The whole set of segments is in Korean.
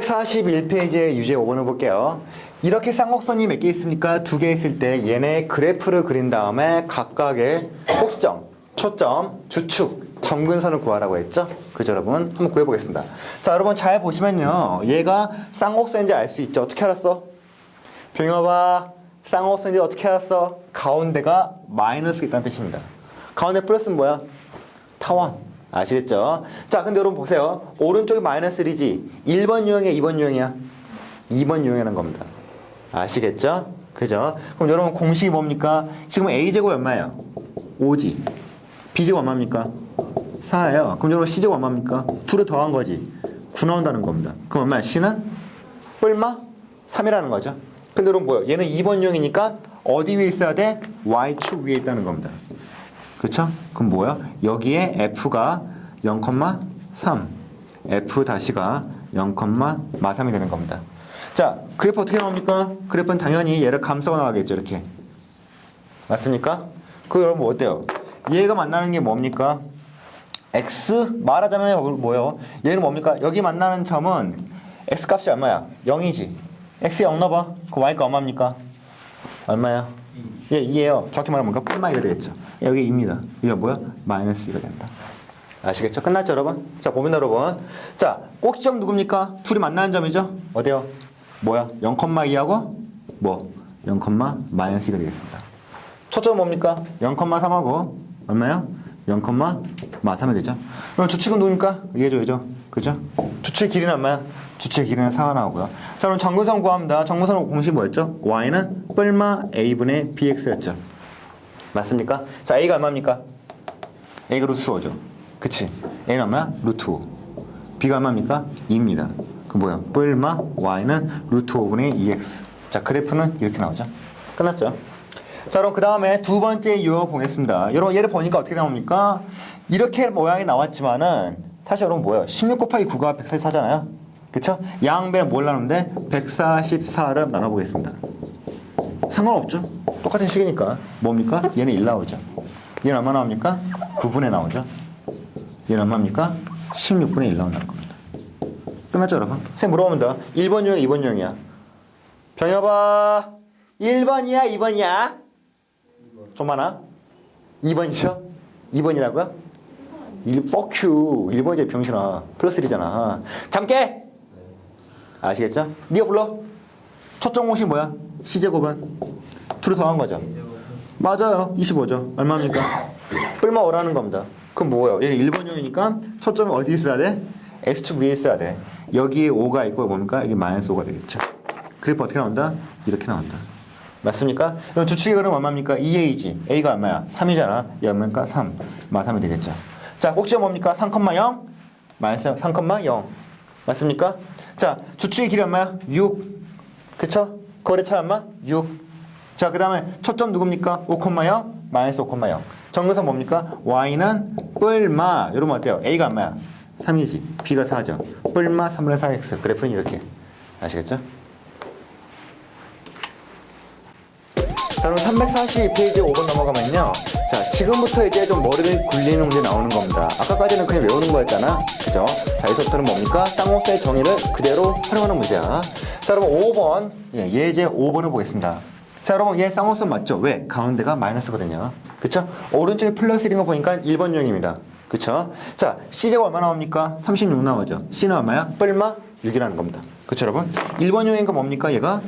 자, 여러분 341페이지의 유제 5번을 볼게요. 이렇게 쌍곡선이 몇 개 있습니까? 두 개 있을 때 얘네 그래프를 그린 다음에 각각의 꼭지점, 초점, 주축, 점근선을 구하라고 했죠? 그죠, 여러분? 한번 구해보겠습니다. 자, 여러분 잘 보시면요. 얘가 쌍곡선인지 알 수 있죠? 어떻게 알았어? 병여봐. 쌍곡선인지 어떻게 알았어? 가운데가 마이너스가 있다는 뜻입니다. 가운데 플러스는 뭐야? 타원. 아시겠죠? 자, 근데 여러분 보세요. 오른쪽이 마이너스 1이지. 1번 유형이야, 2번 유형이야? 2번 유형이라는 겁니다. 아시겠죠? 그죠? 그럼 여러분 공식이 뭡니까? 지금 A제곱 얼마예요? 5지. B제곱 얼마입니까? 4예요. 그럼 여러분 C제곱 얼마입니까? 2를 더한 거지. 9 나온다는 겁니다. 그럼 얼마야? C는? 뿔마? 3이라는 거죠. 근데 여러분 뭐예요? 얘는 2번 유형이니까 어디 위에 있어야 돼? Y축 위에 있다는 겁니다. 그쵸? 그럼 뭐야? 여기에 F가 0,3 F 다시가 0,3이 되는 겁니다. 자, 그래프 어떻게 나옵니까? 그래프는 당연히 얘를 감싸고 나가겠죠, 이렇게. 맞습니까? 그 여러분 뭐 어때요? 얘가 만나는 게 뭡니까? X 말하자면 뭐예요? 얘는 뭡니까? 여기 만나는 점은 X 값이 얼마야? 0이지. X 0 넣어봐. 그 Y가 얼마입니까? 얼마야? 예, 2예요. 정확히 말하면 뭔가 뿔마 이가 되겠죠. 여기 2입니다. 이게 뭐야? 마이너스 2가 된다. 아시겠죠? 끝났죠, 여러분? 자, 보면 여러분. 자, 꼭지점 누굽니까? 둘이 만나는 점이죠? 어디요? 뭐야? 0,2하고 뭐? 0, 마이너스 2가 되겠습니다. 초점 뭡니까? 0,3하고 얼마요? 0,3이 되죠. 그럼 주축은 누굽니까? 이해줘야죠. 그죠? 주축의 길이는 얼마야? 길이는 4가 나오고요. 자, 그럼 정근선 구합니다. 정근선 공식 뭐였죠? y는 뿔마 a분의 bx였죠. 맞습니까? 자, a가 얼마입니까? a가 루트 5죠. 그치? a는 얼마야? 루트 5. b가 얼마입니까? 2입니다. 그 뭐야? 뿔마 y는 루트 5분의 2x. 자, 그래프는 이렇게 나오죠. 끝났죠? 자, 그럼 그 다음에 두 번째 유어 보겠습니다. 여러분, 얘를 보니까 어떻게 나옵니까? 이렇게 모양이 나왔지만은, 사실 여러분 뭐예요? 16 곱하기 9가 144잖아요? 그쵸? 양배는 뭘 나누는데? 144를 나눠보겠습니다. 상관없죠? 똑같은 식이니까. 뭡니까? 얘는 1 나오죠. 얘는 얼마 나옵니까? 9분의 나오죠. 얘는 얼마입니까? 16분의 1 나온다는 겁니다. 끝났죠, 여러분? 선생님 물어봅니다. 1번 유형, 2번 유형이야. 병여봐. 1번이야, 2번이야? 좀 많아? 2번이죠? 2번이라고요? 1, fuck you. 1번이지, 병신아. 플러스 1이잖아. 잠깨! 아시겠죠? 니가 불러. 초점 공식 뭐야? C제곱은? 둘을 더한 거죠? 맞아요. 25죠. 얼마입니까? 뿔마 오라는 겁니다. 그럼 뭐예요? 얘는 1번형이니까 초점이 어디 있어야 돼? X축 위에 있어야 돼. 여기에 5가 있고 뭡니까? 여기 마이너스 5가 되겠죠. 그래프 어떻게 나온다? 이렇게 나온다. 맞습니까? 그럼 주축의 그럼 얼마입니까? 2a지. a가 얼마야? 3이잖아. 얘 얼마니까? 3. 마 3이 되겠죠. 자, 꼭지가 뭡니까? 3,0. 마이너스 3,0. 맞습니까? 자, 주축의 길이 얼마야? 6. 그쵸? 거래차 얼마? 6. 자, 그 다음에 초점 누굽니까? 5,0. 마이너스 5,0. 정근선 뭡니까? y는 뿔마. 여러분 어때요? a가 얼마야? 3이지. b가 4죠. 뿔마 3분의 4x. 그래프는 이렇게. 아시겠죠? 자, 그럼 342페이지 5번 넘어가면요. 자, 지금부터 이제 좀 머리를 굴리는 문제 나오는 겁니다. 아까까지는 그냥 외우는 거였잖아. 그죠? 자, 여기서부터는 뭡니까? 쌍곡선의 정의를 그대로 활용하는 문제야. 자, 여러분 5번. 예, 예제 5번을 보겠습니다. 자, 여러분 얘 쌍곡선 맞죠? 왜? 가운데가 마이너스거든요. 그쵸? 오른쪽에 플러스 1인 거 보니까 1번 유형입니다. 그쵸? 자, C제곱 얼마 나옵니까? 36 나오죠. C는 얼마야? 뿔마 6이라는 겁니다. 그쵸, 여러분? 1번 유형인 거 뭡니까? 얘가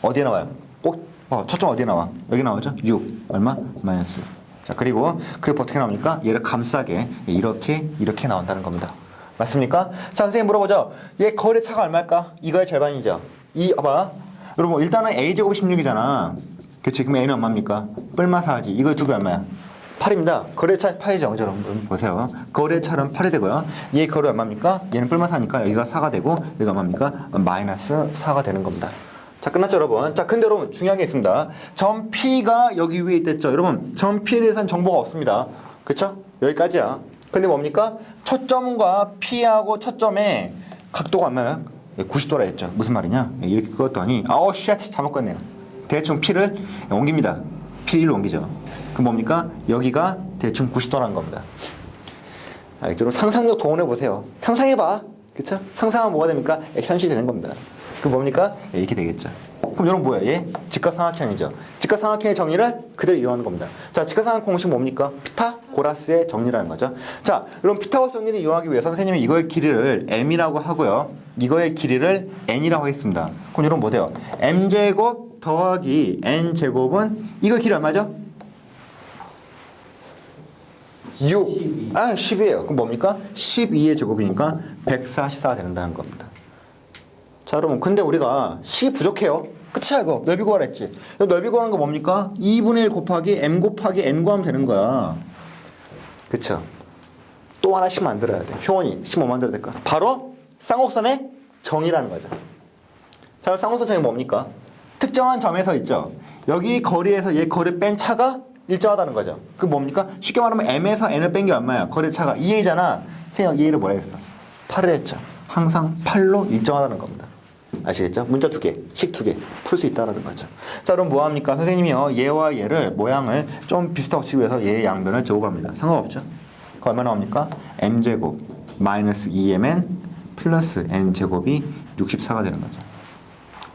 어디에 나와요? 꼭 어, 초점 어디에 나와? 여기 나오죠? 6. 얼마? 마이너스. 자, 그리고 그래프 어떻게 나옵니까? 얘를 감싸게 이렇게 이렇게 나온다는 겁니다. 맞습니까? 자, 선생님 물어보죠. 얘 거래차가 얼마일까? 이거의 절반이죠. 이 봐봐. 여러분 일단은 a 제곱이 16이잖아. 그치? 그럼 a는 얼마입니까? 뿔마 4지. 이거 두배 얼마야? 8입니다. 거래차 8이죠. 그죠? 여러분 보세요. 거래차는 8이 되고요. 얘 거래 얼마입니까? 얘는 뿔마 4니까 여기가 4가 되고 여기가 얼마입니까? 마이너스 4가 되는 겁니다. 자, 끝났죠, 여러분? 자, 근데 여러분, 중요한 게 있습니다. 점 P가 여기 위에 있댔죠. 여러분, 점 P에 대해서는 정보가 없습니다. 그쵸? 여기까지야. 근데 뭡니까? 초점과 P하고 초점의 각도가 얼마야? 90도라 했죠. 무슨 말이냐? 이렇게 그었더니, 아우, 쉣! 잘못 껐네요. 대충 P를 옮깁니다. P를 옮기죠. 그럼 뭡니까? 여기가 대충 90도라는 겁니다. 알겠죠? 상상력 동원해 보세요. 상상해봐. 그쵸? 상상하면 뭐가 됩니까? 예, 현실이 되는 겁니다. 그 뭡니까? 예, 이렇게 되겠죠. 그럼 여러분 뭐예요? 얘 직각삼각형이죠. 직각삼각형의 정의를 그대로 이용하는 겁니다. 자, 직각삼각 공식 뭡니까? 피타고라스의 정리라는 거죠. 자, 그럼 피타고라스 정리를 이용하기 위해서 선생님이 이거의 길이를 m이라고 하고요. 이거의 길이를 n이라고 하겠습니다. 그럼 여러분 뭐 돼요? m제곱 더하기 n제곱은 이거 길이 얼마죠? 6. 아, 10이에요. 그럼 뭡니까? 12의 제곱이니까 144가 된다는 겁니다. 자, 여러분. 근데 우리가 C 부족해요. 끝이야, 이거. 넓이. 이거 넓이 구하는 거 뭡니까? 2분의 1 곱하기 M 곱하기 N 구하면 되는 거야. 그쵸? 또 하나씩 만들어야 돼. 효원이 15 만들어야 될까? 바로 쌍곡선의 정의라는 거죠. 자, 쌍곡선 정의 뭡니까? 특정한 점에서 있죠. 여기 거리에서 얘 거리 뺀 차가 일정하다는 거죠. 그 뭡니까? 쉽게 말하면 m에서 n을 뺀 게 얼마야? 거리 차가 2a잖아. 생각 2a를 뭐라 했어? 8을 했죠. 항상 8로 일정하다는 겁니다. 아시겠죠? 문자 두 개, 식 두 개 풀 수 있다는 거죠. 자, 그럼 뭐 합니까? 선생님이요. 얘와 얘를 모양을 좀 비슷하고 치기 위해서 얘의 양변을 적어갑니다. 상관없죠? 그 얼마 나옵니까? m제곱 마이너스 2mn 플러스 n제곱이 64가 되는 거죠.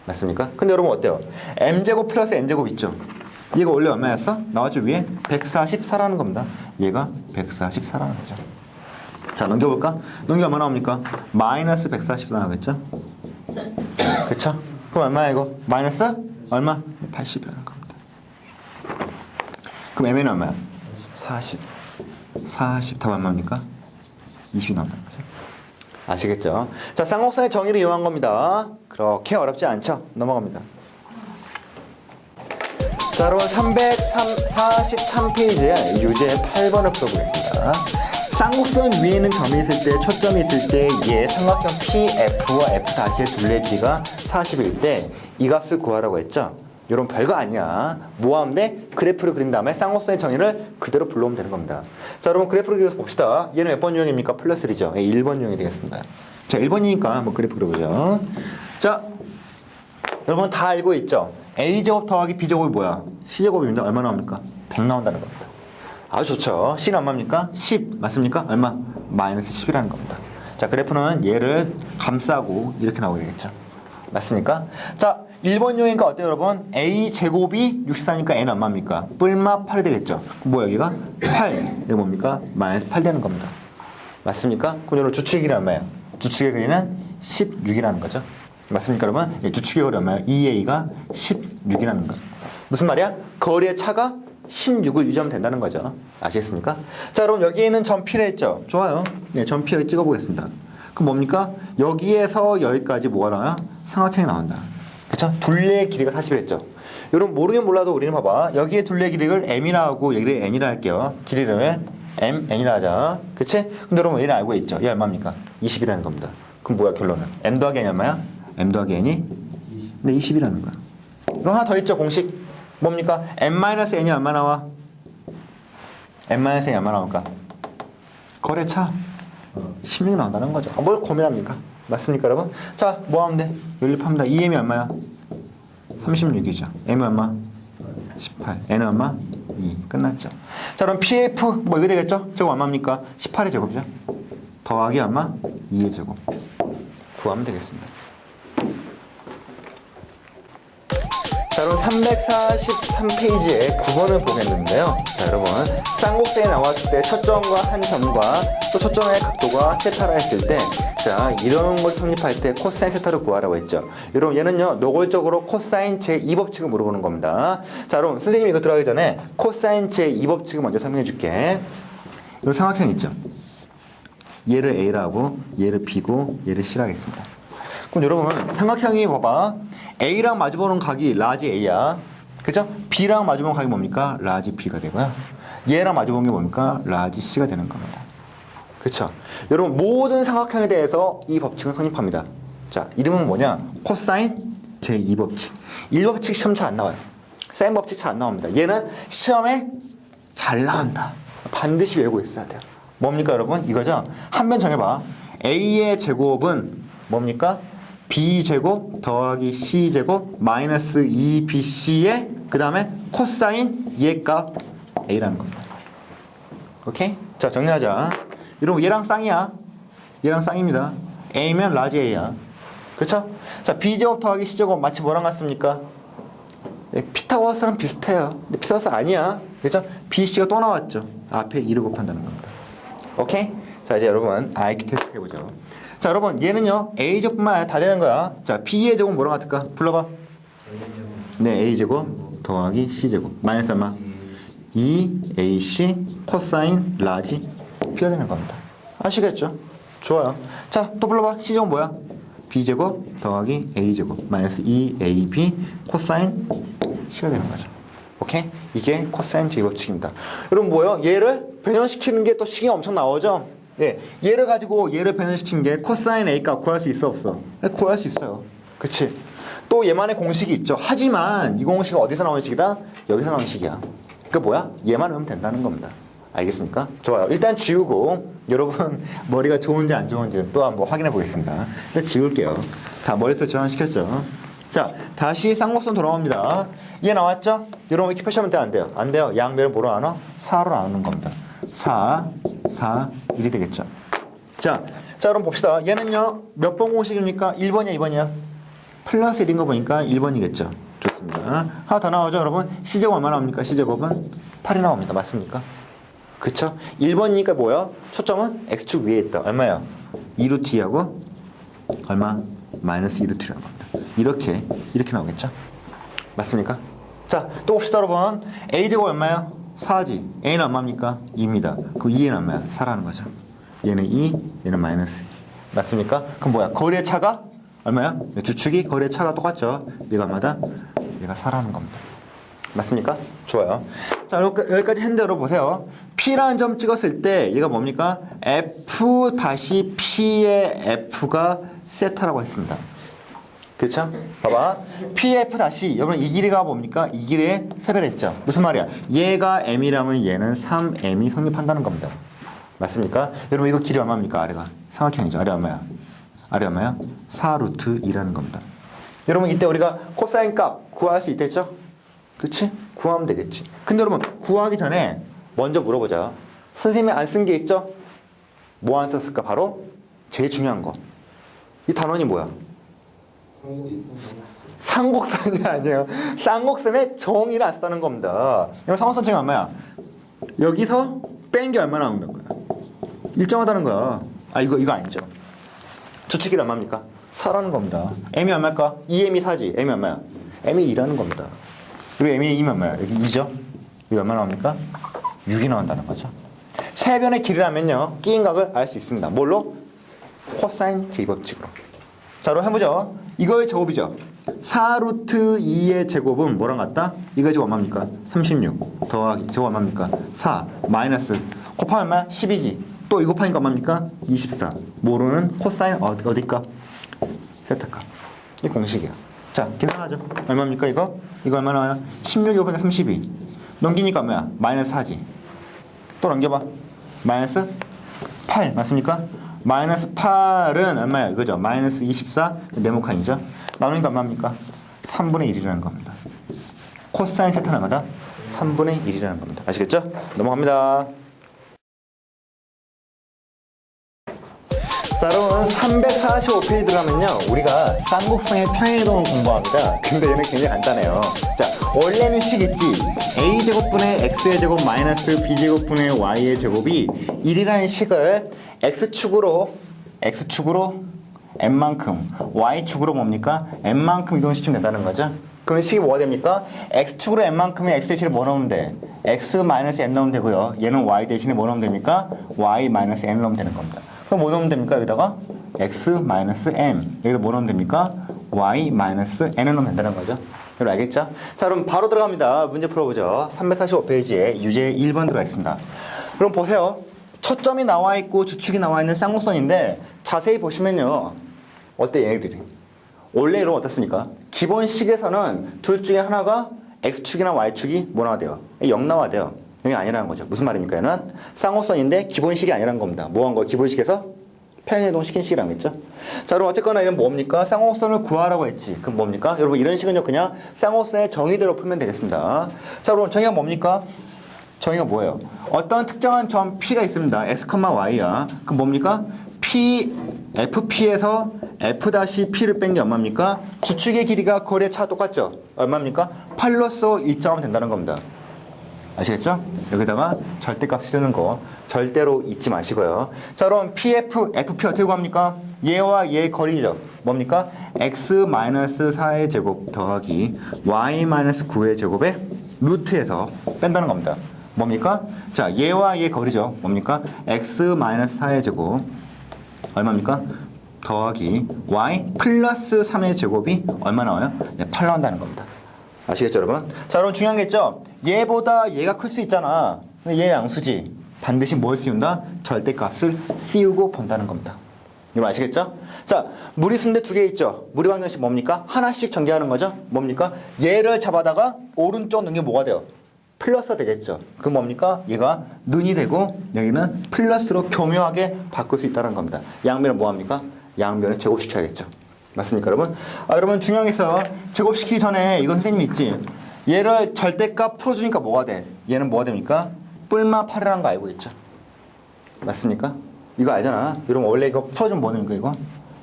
맞습니까? 근데 여러분 어때요? m제곱 플러스 n제곱 있죠? 얘가 원래 얼마였어? 나왔죠 위에? 144라는 겁니다. 얘가 144라는 거죠. 자 넘겨볼까? 넘겨 얼마 나옵니까? 마이너스 144 나오겠죠? 그쵸? 그럼 얼마야 이거? 마이너스? 얼마? 80이라는 겁니다. 그럼 m는 얼마야? 40. 40 답 얼마입니까? 20이 나온다는 거죠. 아시겠죠? 자, 쌍곡선의 정의를 이용한 겁니다. 그렇게 어렵지 않죠? 넘어갑니다. 자, 여러분 343페이지에 유제 8번을 풀어보겠습니다. 쌍곡선 위에 있는 점이 있을 때, 초점이 있을 때, 얘 삼각형 PF와 F4의 둘레 길이가 40일 때 이 값을 구하라고 했죠? 이런 별거 아니야. 모함 대 그래프를 그린 다음에 쌍곡선의 정의를 그대로 불러오면 되는 겁니다. 자, 여러분 그래프를 그려서 봅시다. 얘는 몇 번 유형입니까? 플러스 1이죠. 예, 1번 유형이 되겠습니다. 자, 1번이니까 한번 그래프 그려보죠. 자, 여러분 다 알고 있죠? A제곱 더하기 B제곱이 뭐야? C제곱입니다. 얼마 나옵니까? 100 나온다는 겁니다. 아주 좋죠. C는 얼마입니까? 10. 맞습니까? 얼마? 마이너스 10이라는 겁니다. 자, 그래프는 얘를 감싸고 이렇게 나오게 되겠죠. 맞습니까? 자, 1번 요인가 어때요, 여러분? A제곱이 64니까 N은 얼마입니까? 뿔마 8이 되겠죠. 뭐 여기가? 8. 이게 뭡니까? 마이너스 8 되는 겁니다. 맞습니까? 그럼 여러분 주축의 길이 얼마예요? 주축의 길이는 16이라는 거죠. 맞습니까, 여러분? 예, 주축의 거리 얼마예요? 2a가 16이라는 거. 무슨 말이야? 거리의 차가 16을 유지하면 된다는 거죠. 아시겠습니까? 자, 여러분 여기에는 점 P를 했죠. 좋아요. 네, 점 P를 찍어보겠습니다. 그럼 뭡니까? 여기에서 여기까지 뭐가 나와요? 삼각형이 나온다. 그쵸? 둘레의 길이가 40을 했죠. 여러분 모르긴 몰라도 우리는 봐봐. 여기에 둘레 길이를 m이라 하고 여기를 n이라 할게요. 길이를 m, n이라 하자. 그치? 근데 여러분 얘는 알고 있죠. 얘 얼마입니까? 20이라는 겁니다. 그럼 뭐야 결론은? m 더하기 n이 얼마야? m 더하기 n이? 네, 20이라는 거야. 그럼 하나 더 있죠 공식. 뭡니까? m-n이 얼마 나와? m-n이 얼마 나올까? 거래차 16이 나온다는 거죠. 아, 뭘 고민합니까? 맞습니까, 여러분? 자, 뭐 하면 돼? 연립합니다. 2m이 얼마야? 36이죠. m이 얼마? 18. n은 얼마? 2. 끝났죠. 자, 그럼 pf 뭐 이거 되겠죠? 저거 얼마입니까? 18의 제곱이죠. 더하기 얼마? 2의 제곱. 구하면 되겠습니다. 자, 여러분 343페이지에 9번을 보겠는데요. 자, 여러분 쌍곡대에 나왔을 때 첫 점과 한 점과 또 첫 점의 각도가 세타라 했을 때 자, 이런 걸 성립할 때 코사인 세타를 구하라고 했죠. 여러분 얘는요. 노골적으로 코사인 제2법칙을 물어보는 겁니다. 자, 여러분 선생님이 이거 들어가기 전에 코사인 제2법칙을 먼저 설명해 줄게. 이런 삼각형 있죠. 얘를 A라고 얘를 B고 얘를 C라 하겠습니다. 그럼 여러분 삼각형이 봐봐 A랑 마주보는 각이 라지 A야 그죠? B랑 마주보는 각이 뭡니까? 라지 B가 되고요 얘랑 마주보는 게 뭡니까? 라지 C가 되는 겁니다 그쵸? 여러분 모든 삼각형에 대해서 이 법칙은 성립합니다 자 이름은 뭐냐? 코사인 제2법칙 1법칙 시험 잘 안 나와요 사인 법칙 잘 안 나옵니다 얘는 시험에 잘 나온다 반드시 외우고 있어야 돼요 뭡니까 여러분? 이거죠? 한 번 정해봐 A의 제곱은 뭡니까? B제곱 더하기 C제곱 마이너스 2BC의 그 다음에 코사인 얘값 A라는 겁니다. 오케이? 자 정리하자. 여러분 얘랑 쌍이야. 얘랑 쌍입니다. A면 라지 A야. 그쵸? 자, B제곱 더하기 C제곱 마치 뭐랑 같습니까? 예, 피타고라스랑 비슷해요. 근데 피타고라스 아니야. 그죠? BC가 또 나왔죠. 앞에 2를 곱한다는 겁니다. 오케이? 자, 이제 여러분, IQ 테스트 해보죠. 자, 여러분, 얘는요, A제곱뿐만 아니라 다 되는 거야. 자, B의 제곱 뭐랑 같을까? 불러봐. 네, A제곱 더하기 C제곱. 마이너스 얼마? 2AC 코사인 라지 B가 되는 겁니다. 아시겠죠? 좋아요. 자, 또 불러봐. C제곱 뭐야? B제곱 더하기 A제곱 마이너스 2AB 코사인 C가 되는 거죠. 오케이? 이게 코사인 제곱칙입니다. 여러분 뭐요? 얘를 변형시키는 게 또 식이 엄청 나오죠? 네. 얘를 가지고 얘를 변형시킨 게 코사인 A값 구할 수 있어 없어? 네, 구할 수 있어요. 그치? 또 얘만의 공식이 있죠. 하지만 이 공식이 어디서 나오는 식이다? 여기서 나오는 식이야. 그 뭐야? 얘만 하면 된다는 겁니다. 알겠습니까? 좋아요. 일단 지우고 여러분 머리가 좋은지 안 좋은지 또 한번 확인해 보겠습니다. 일단 지울게요. 다 머릿속에 저장시켰죠. 자, 다시 쌍곡선 돌아옵니다. 얘 나왔죠? 여러분 이렇게 표시하면 돼? 안 돼요? 안 돼요. 양면을 뭐로 나눠? 4로 나누는 겁니다. 4, 4, 1이 되겠죠. 자, 자 그럼 봅시다. 얘는요 몇 번 공식입니까? 1번이야 2번이야? 플러스 1인 거 보니까 1번이겠죠. 좋습니다. 하나 더 나오죠, 여러분? C제곱 얼마 나옵니까? C제곱은 8이 나옵니다. 맞습니까? 그쵸? 1번이니까 뭐야? 초점은 X축 위에 있다. 얼마야? 2루트하고 얼마? 마이너스 2루트라는 겁니다. 이렇게, 이렇게 나오겠죠? 맞습니까? 자, 또 봅시다, 여러분. A제곱 얼마야? 4지. A는 얼마입니까? 2입니다. 그럼 2는 얼마야? 4라는 거죠. 얘는 2, 얘는 마이너스 2. 맞습니까? 그럼 뭐야? 거리의 차가 얼마야? 주축이 거리의 차가 똑같죠? 얘가 얼마다? 얘가 4라는 겁니다. 맞습니까? 좋아요. 자, 여기까- 여기까지 여러분 보세요. P라는 점 찍었을 때 얘가 뭡니까? F 다시 P의 F가 세타라고 했습니다. 그쵸? 봐봐. PF 다시 여러분 이 길이가 뭡니까? 이 길이의 세배랬죠. 무슨 말이야? 얘가 M이라면 얘는 3M이 성립한다는 겁니다. 맞습니까? 여러분 이거 길이 얼마입니까? 아래가 삼각형이죠. 아래 얼마야? 아래 얼마야? 4루트 2라는 겁니다. 여러분 이때 우리가 코사인 값 구할 수 있겠죠? 그치? 구하면 되겠지. 근데 여러분 구하기 전에 먼저 물어보자. 선생님이 안 쓴 게 있죠? 뭐 안 썼을까? 바로 제일 중요한 거. 이 단원이 뭐야? 상곡선이 아니에요. 쌍곡선에 정의를 안 쓰다는 겁니다. 상곡선 정의 얼마야? 여기서 뺀 게 얼마 나온다는 거야? 일정하다는 거야. 아 이거 이거 아니죠. 주축이 얼마입니까? 4라는 겁니다. m이 얼마일까? 2m이 4지. m이 얼마야? m이 2라는 겁니다. 그리고 m이 2면 얼마야? 여기 2죠? 이거 얼마 나옵니까? 6이 나온다는 거죠. 세 변의 길이라면요. 끼인 각을 알 수 있습니다. 뭘로? 코사인 제곱칙으로. 자, 그럼 해보죠. 이거의 제곱이죠. 4루트 2의 제곱은 뭐랑 같다? 이거 제곱 얼마입니까? 36 더하기 제곱 얼마입니까? 4 마이너스 곱하면 얼마야? 12지. 또 이거 곱하니까 얼마입니까? 24. 모르는 코사인 어, 어디까? 세타값. 이 공식이야. 자, 계산하죠. 얼마입니까 이거? 이거 얼마 나와요? 16이 500에 32. 넘기니까 얼마야? 마이너스 4지. 또 넘겨봐. 마이너스 8 맞습니까? 마이너스 8은 얼마야? 이거죠. 마이너스 24 네모칸이죠. 나누니까 얼마입니까? 3분의 1이라는 겁니다. 코사인 세타는 얼마다? 3분의 1이라는 겁니다. 아시겠죠? 넘어갑니다. 여러분 345페이지 들어가면요 우리가 쌍곡성의 평행이동을 공부합니다. 근데 얘는 굉장히 간단해요. 자 원래는 식 있지. A제곱분의 x의 제곱 마이너스 b제곱분의 y의 제곱이 1이라는 식을 x축으로 x축으로 n만큼 y축으로 뭡니까? N만큼 이동시키면 된다는 거죠. 그럼 식이 뭐가 됩니까? x축으로 n만큼의 x 대신에 뭐 넣으면 돼? x 마이너스 n 넣으면 되고요. 얘는 y 대신에 뭐 넣으면 됩니까? y 마이너스 n 넣으면 되는 겁니다 그럼 뭐 넣으면 됩니까? 여기다가 x m 여기다 뭐 넣으면 됩니까? y n을 넣으면 된다는 거죠. 여러분 알겠죠? 자 그럼 바로 들어갑니다. 문제 풀어보죠. 345페이지에 유제 1번 들어가 있습니다. 그럼 보세요. 첫 점이 나와 있고 주축이 나와 있는 쌍곡선인데 자세히 보시면요. 어때 얘네들이? 원래 이런 어떻습니까? 기본식에서는 둘 중에 하나가 x축이나 y축이 뭐 나와야 돼요? 0 나와야 돼요. 이게 아니라는 거죠. 무슨 말입니까? 얘는 쌍곡선인데 기본식이 아니라는 겁니다. 뭐 한 거? 기본식에서 평행이동 시킨 식이라는 거죠. 자, 그럼 어쨌거나 이건 뭡니까? 쌍곡선을 구하라고 했지. 그럼 뭡니까? 여러분 이런 식은요 그냥 쌍곡선의 정의대로 풀면 되겠습니다. 자, 그럼 정의가 뭡니까? 정의가 뭐예요? 어떤 특정한 점 P가 있습니다. X, Y야. 그럼 뭡니까? P, FP에서 F-P를 뺀 게 얼마입니까? 주축의 길이가 거리의 차 똑같죠? 얼마입니까? 8로서 1점하면 된다는 겁니다. 아시겠죠? 여기다가 절대값 쓰는 거 절대로 잊지 마시고요. 자, 그럼 PF, FP 어떻게 구합니까? 얘와 얘의 거리죠. 뭡니까? x-4의 제곱 더하기 y-9의 제곱의 루트에서 뺀다는 겁니다. 뭡니까? 자, 얘와 얘의 거리죠. 뭡니까? x-4의 제곱 얼마입니까? 더하기 y 플러스 3의 제곱이 얼마 나와요? 네, 8 나온다는 겁니다. 아시겠죠, 여러분? 자, 여러분 중요한 게 있죠? 얘보다 얘가 클 수 있잖아. 근데 얘 양수지. 반드시 뭘 씌운다? 절대값을 씌우고 본다는 겁니다. 여러분 아시겠죠? 자, 무리수인데 두 개 있죠? 무리 방정식 뭡니까? 하나씩 전개하는 거죠? 뭡니까? 얘를 잡아다가 오른쪽 넘기면 뭐가 돼요? 플러스 되겠죠. 그 뭡니까? 얘가 눈이 되고 여기는 플러스로 교묘하게 바꿀 수 있다는 겁니다. 양변은 뭐합니까? 양변을 제곱시켜야겠죠. 맞습니까, 여러분? 아, 여러분 있어. 제곱시키기 전에 이건 선생님이 있지. 얘를 절대값 풀어주니까 뭐가 돼? 얘는 뭐가 됩니까? 뿔마 8이라는 거 알고 있죠? 맞습니까? 이거 알잖아. 여러분 원래 이거 풀어주면 뭐 됩니까, 이거?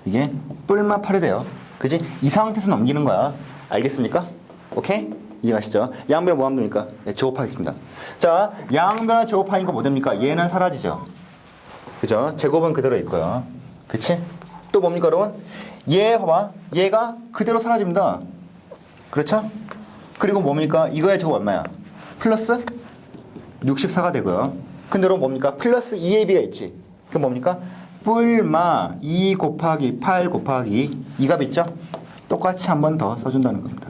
이게 뿔마 8이 돼요. 그지? 이 상태에서 넘기는 거야. 알겠습니까? 오케이? 이해가시죠? 양변을 뭐 하면 됩니까? 네, 제곱하겠습니다. 자, 양변을 제곱하니까 뭐 됩니까? 얘는 사라지죠. 그죠? 제곱은 그대로 있고요. 그치? 또 뭡니까, 여러분? 얘 봐봐. 얘가 그대로 사라집니다. 그렇죠? 그리고 뭡니까? 이거의 제곱 얼마야? 플러스 64가 되고요. 근데 여러분 뭡니까? 플러스 2ab가 있지. 그럼 뭡니까? 뿔마 2 곱하기 8 곱하기 이값 있죠? 똑같이 한 번 더 써준다는 겁니다.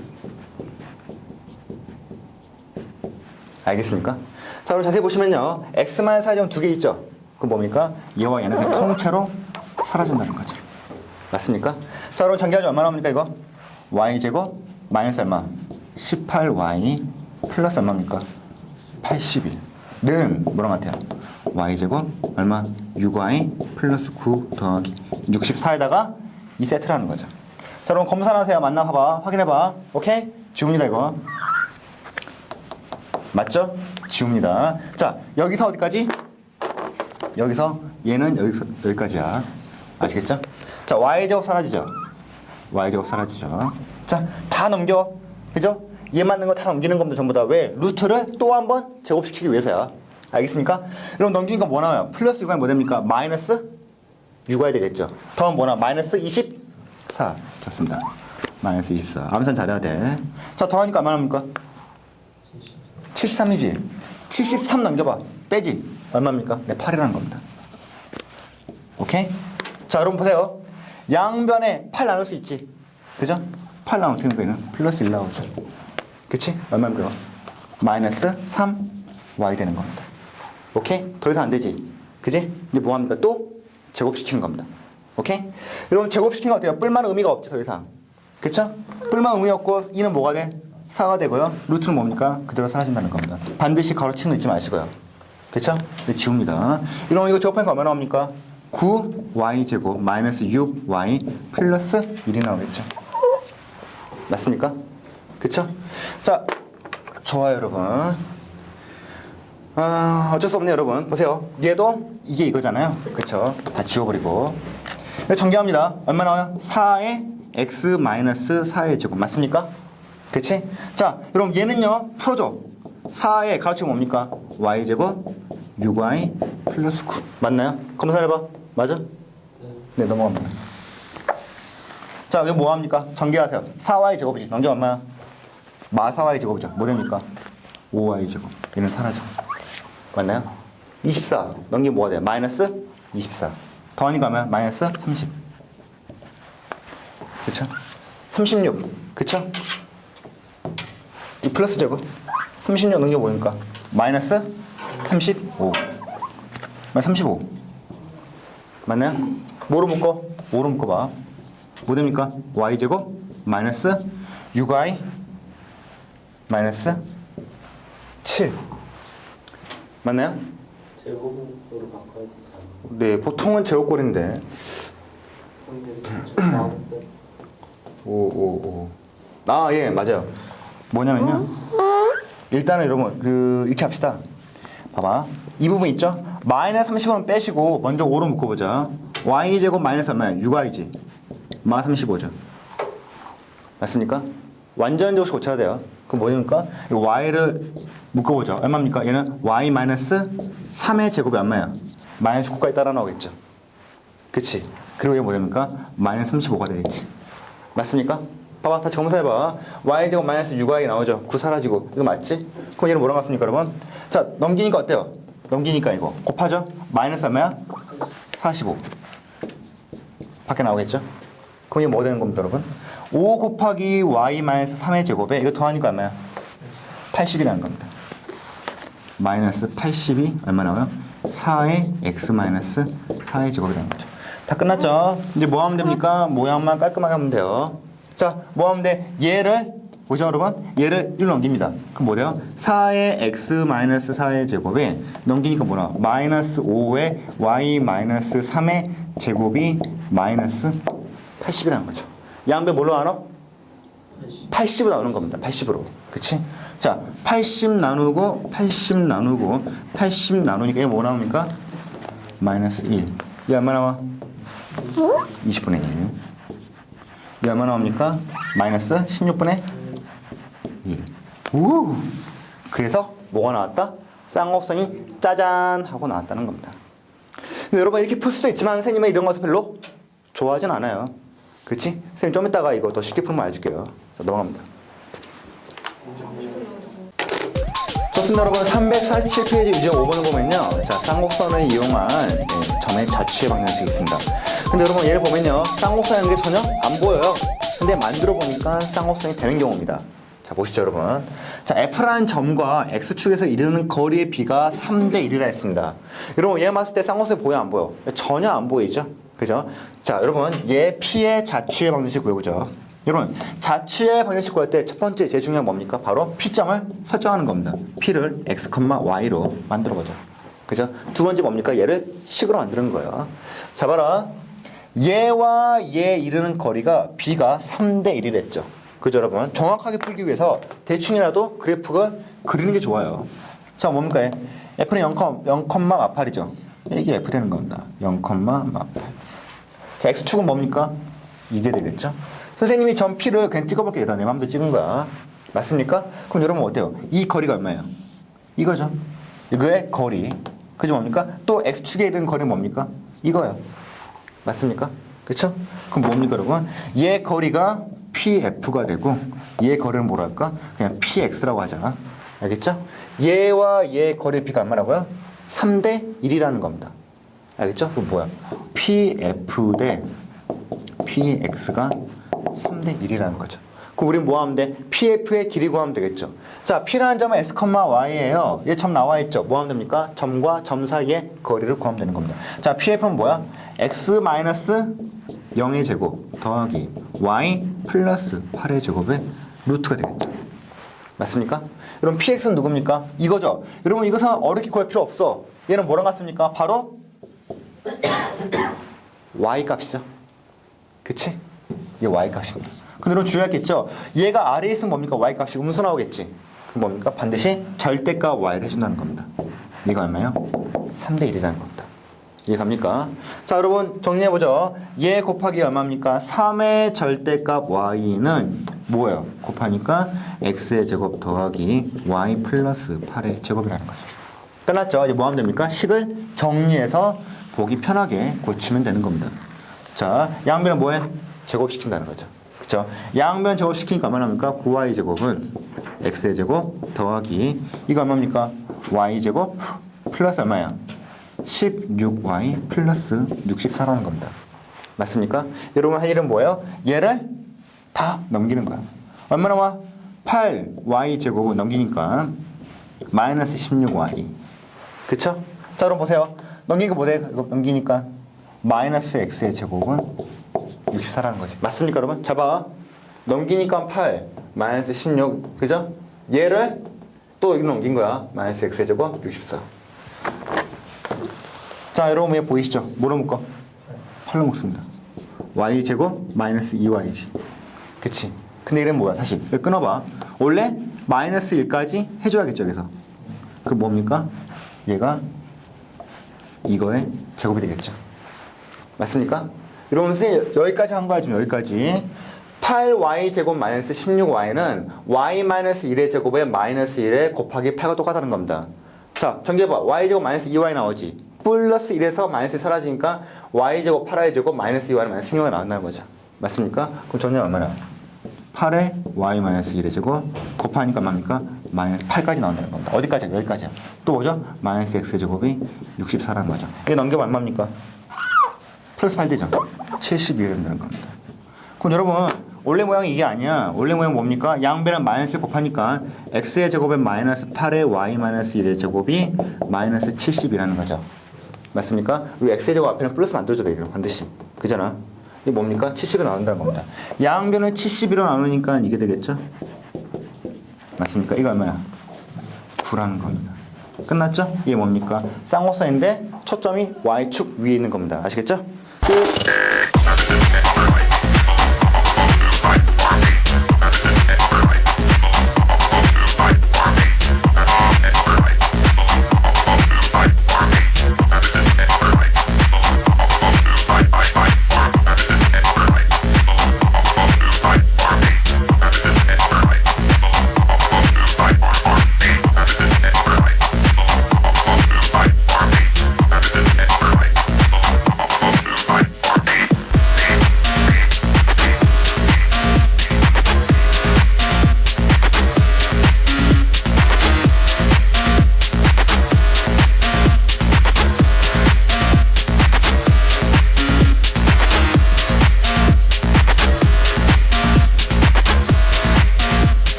알겠습니까? 자, 그럼 자세히 보시면요. x만 사점 두 개 있죠? 그럼 뭡니까? 얘와 얘는 통째로 사라진다는 거죠. 맞습니까? 자, 그럼 전개하지 얼마 나옵니까, 이거? y제곱 마이너스 얼마? 18y 플러스 얼마입니까? 81는 뭐랑 같아요? y제곱 얼마? 6y 플러스 9 더하기 64에다가 이 세트라는 거죠. 자, 그럼 검사하세요. 만나 봐봐. 확인해봐. 오케이? 지웁니다, 이거. 맞죠? 지웁니다. 자, 여기서 어디까지? 여기서 얘는 여기서 여기까지야. 아시겠죠? 자, y제곱 사라지죠? y제곱 사라지죠. 자, 다 넘겨. 그죠? 얘 맞는 거 다 넘기는 겁니다, 전부 다. 왜? 루트를 또 한 번 제곱시키기 위해서야. 알겠습니까? 여러분, 넘기니까 뭐 나와요? 플러스 6이 뭐 됩니까? 마이너스 6y 되겠죠. 더는 뭐나? 마이너스 24. 좋습니다. 마이너스 24. 암산 잘해야 돼. 자, 더하니까 얼마 나옵니까? 73이지. 73 넘겨봐. 빼지. 얼마입니까? 네, 8이라는 겁니다. 오케이? 자, 여러분 보세요. 양변에 8 나눌 수 있지. 그죠? 8 나누면 어떻게 되는 거예요? 플러스 1 나오죠. 그치? 얼마입니까? 마이너스 3y 되는 겁니다. 오케이? 더 이상 안 되지. 그지? 이제 뭐 합니까? 또 제곱시키는 겁니다. 오케이? 여러분 제곱시키는 거 어때요? 뿔만 의미가 없지, 더 이상. 그쵸? 뿔만 의미 없고 2는 뭐가 돼? 4가 되고요. 루트는 뭡니까? 그대로 사라진다는 겁니다. 반드시 가로치는 거 잊지 마시고요. 그쵸? 네, 지웁니다. 이러면 이거 제곱하니까 얼마 나 옵니까? 9y 제곱 마이너스 6y 플러스 1이 나오겠죠. 맞습니까? 그쵸? 자, 좋아요, 여러분. 아, 어쩔 수 없네요, 여러분. 보세요. 얘도 이게 이거잖아요. 그쵸? 다 지워버리고. 이거 전개합니다. 얼마 나와요? 4의 x 마이너스 4의 제곱. 맞습니까? 그치? 자, 여러분 얘는요, 풀어줘. 4의 가르치고 뭡니까? y제곱 6y 플러스 9. 맞나요? 검사해봐. 맞아? 네, 넘어갑니다. 자, 이거 뭐 합니까? 전개하세요. 4y 제곱이지. 넘겨 얼마야? 마 4y 제곱이죠. 뭐 됩니까? 5y 제곱. 얘는 사라져. 맞나요? 24. 넘기면 뭐가 돼요? 마이너스 24. 더하니까 얼마야? 마이너스 30. 그쵸? 36. 그쵸? 이 플러스 제곱. 36 넘겨 보니까 마이너스 35. 마 35. 맞나요? 뭐로 묶어? 5로 묶어봐. 뭐 됩니까? y제곱 마이너스 6y 마이너스 7. 맞나요? 제곱으로 바꿔야? 네, 보통은 제곱꼴인데. 근데 좀 마음 때 5, 5, 5. 아, 예, 맞아요. 뭐냐면요. 일단은 여러분, 그, 이렇게 합시다. 봐봐. 이 부분 있죠? 마이너스 30원 빼시고, 먼저 5로 묶어보자. y제곱 마이너스 얼마야? 6y지. 마 35죠. 맞습니까? 완전 조식 고쳐야 돼요. 그럼 뭐입니까? 이 y를 묶어보죠. 얼마입니까? 얘는 y 마이너스 3의 제곱이 얼마야? 마이너스 9까지 따라 나오겠죠. 그치? 그리고 얘 뭐됩니까? 마이너스 35가 되겠지. 맞습니까? 봐봐, 다시 검사해봐. y제곱 마이너스 6y 나오죠. 9 사라지고. 이거 맞지? 그럼 얘는 뭐랑 같습니까, 여러분? 자, 넘기니까 어때요? 넘기니까 이거. 곱하죠? 마이너스 얼마야? 45. 밖에 나오겠죠? 그럼 이게 뭐 되는 겁니까, 여러분? 5 곱하기 y 마이너스 3의 제곱에 이거 더하니까 얼마야? 80이라는 겁니다. 마이너스 80이 얼마 나와요? 4의 x 마이너스 4의 제곱이라는 거죠. 다 끝났죠? 이제 뭐 하면 됩니까? 모양만 깔끔하게 하면 돼요. 자, 뭐 하면 돼? 얘를 보죠, 여러분? 얘를 1로 넘깁니다. 그럼 뭐 돼요? 4의 x 마이너스 4의 제곱에 넘기니까 뭐라? 마이너스 5의 y 마이너스 3의 제곱이 마이너스 80이라는 거죠. 양배 뭘로 나눠? 80으로 나오는 겁니다. 80으로. 그치? 자, 80 나누고, 80 나누고, 80 나누니까 이게 뭐 나옵니까? 마이너스 1. 이 얼마 나와? 20분의 1. 이 얼마 나옵니까? 마이너스 16분의 2. 우! 그래서 뭐가 나왔다? 쌍곡선이 짜잔! 하고 나왔다는 겁니다. 근데 여러분 이렇게 풀 수도 있지만 선생님은 이런 것도 별로 좋아하진 않아요. 그치? 선생님 좀 이따가 이거 더 쉽게 풀면 알려줄게요. 자, 넘어갑니다. 좋습니다 여러분 347페이지 유제 5번을 보면요 자 쌍곡선을 이용한 네, 점의 자취의 방정식이 있습니다 근데 여러분 얘를 보면요 쌍곡선이라는 게 전혀 안 보여요 근데 만들어 보니까 쌍곡선이 되는 경우입니다 자 보시죠 여러분 자 F라는 점과 X축에서 이르는 거리의 비가 3대 1이라 했습니다 여러분 얘 봤을 때 쌍곡선이 보여 안 보여? 전혀 안 보이죠 그죠? 자 여러분 얘 P의 자취의 방정식 구해보죠 여러분 자취의 방정식 구할 때 첫 번째 제일 중요한 건 뭡니까? 바로 P점을 설정하는 겁니다. P를 x, y로 만들어 보죠. 그죠? 두 번째 뭡니까? 얘를 식으로 만드는 거예요. 자 봐라. 얘와 얘 이르는 거리가 B가 3대 1이랬죠. 그죠 여러분? 정확하게 풀기 위해서 대충이라도 그래프를 그리는 게 좋아요. 자 뭡니까? 얘? F는 0, 0, 마팔이죠. 이게 F 되는 겁니다. 0, 마팔. 자, X축은 뭡니까? 이게 되겠죠? 선생님이 점 P를 그냥 찍어볼게요. 내 맘대로 찍은 거야. 맞습니까? 그럼 여러분 어때요? 이 거리가 얼마예요? 이거죠. 이거의 거리. 그죠 뭡니까? 또 X축에 있는 거리 뭡니까? 이거요. 맞습니까? 그쵸? 그럼 뭡니까 여러분? 얘 거리가 PF가 되고 얘 거리는 뭐랄까? 그냥 PX라고 하자. 알겠죠? 얘와 얘 거리 B가 얼마라고요? 3대 1이라는 겁니다. 알겠죠? 그럼 뭐야? PF 대 PX가 3대 1이라는 거죠. 그럼 우린 뭐 하면 돼? PF의 길이 구하면 되겠죠. 자, P라는 점은 S, Y예요. 얘 점 나와 있죠. 뭐 하면 됩니까? 점과 점 사이의 거리를 구하면 되는 겁니다. 자, PF는 뭐야? X 0의 제곱 더하기 Y 플러스 8의 제곱의 루트가 되겠죠. 맞습니까? 여러분 PX는 누굽니까? 이거죠. 여러분 이것은 어렵게 구할 필요 없어. 얘는 뭐랑 같습니까? 바로 Y 값이죠. 그치? 이게 Y 값입니다. 게 있죠? 얘가 아래에 있으면 뭡니까? Y 값이 음수 나오겠지. 그럼 뭡니까? 반드시 절대값 Y를 해준다는 겁니다. 이거 얼마요? 3대 1이라는 겁니다. 이해갑니까? 자, 여러분 정리해보죠. 얘 곱하기 얼마입니까? 3의 절대값 Y는 뭐예요? 곱하니까 X의 제곱 더하기 Y 플러스 8의 제곱이라는 거죠. 끝났죠? 이제 뭐 하면 됩니까? 식을 정리해서 보기 편하게 고치면 되는 겁니다. 자, 양변은 뭐해? 제곱시킨다는 거죠. 그쵸? 양변 제곱시키니까 얼마나입니까? 9y 제곱은 x의 제곱 더하기 이거 얼마입니까? y 제곱 플러스 얼마야? 16y 플러스 64라는 겁니다. 맞습니까? 여러분 할 일은 뭐예요? 얘를 다 넘기는 거야. 얼마 나 와? 8y 제곱은 넘기니까 마이너스 16y. 그쵸? 자, 그럼 보세요. 넘기니까 뭐돼? 이거 넘기니까 마이너스 x의 제곱은 64라는 거지. 맞습니까, 여러분? 잡아. 넘기니까 8, 마이너스 16, 그죠? 얘를 또 넘긴 거야. 마이너스 x의 제곱 64. 자, 여러분 얘 보이시죠? 뭐로 묶어? 8로 묶습니다. y 제곱 마이너스 2y지. 그치? 근데 이건 뭐야? 다시 여기 끊어봐. 원래 마이너스 1까지 해줘야겠죠, 여기서. 그 뭡니까? 얘가 이거의 제곱이 되겠죠. 맞습니까? 여러분 선생님 여기까지 한 거야 지금 여기까지 8y제곱 마이너스 16y는 y 마이너스 1의 제곱에 마이너스 1에 곱하기 8가 똑같다는 겁니다 자 정리해봐 y제곱 마이너스 2y 나오지 플러스 1에서 마이너스 1 사라지니까 y제곱 8y제곱 마이너스 2y 마이너스 16이 나온다는 거죠 맞습니까? 그럼 정리 얼마나? 8에 y 마이너스 1의 제곱 곱하니까 뭡니까? 마이너스 8까지 나온다는 겁니다 어디까지야? 여기까지야 또 뭐죠? 마이너스 x제곱이 64라는 거죠 이게 넘겨면 얼마입니까? 플러스 8 되죠? 72가 된다는 겁니다. 그럼 여러분 원래 모양이 이게 아니야. 원래 모양 뭡니까? 양배는 마이너스 곱하니까 x의 제곱은 마이너스 8의 y 마이너스 1의 제곱이 마이너스 70이라는 거죠. 맞습니까? 이 x의 제곱 앞에는 플러스 만들어줘야 돼요. 반드시. 그잖아. 이게 뭡니까? 70이 나온다는 겁니다. 양변은 71로 나누니까 이게 되겠죠? 맞습니까? 이거 얼마야? 9라는 겁니다. 끝났죠? 이게 뭡니까? 쌍곡선인데 초점이 y축 위에 있는 겁니다. 아시겠죠? 끝.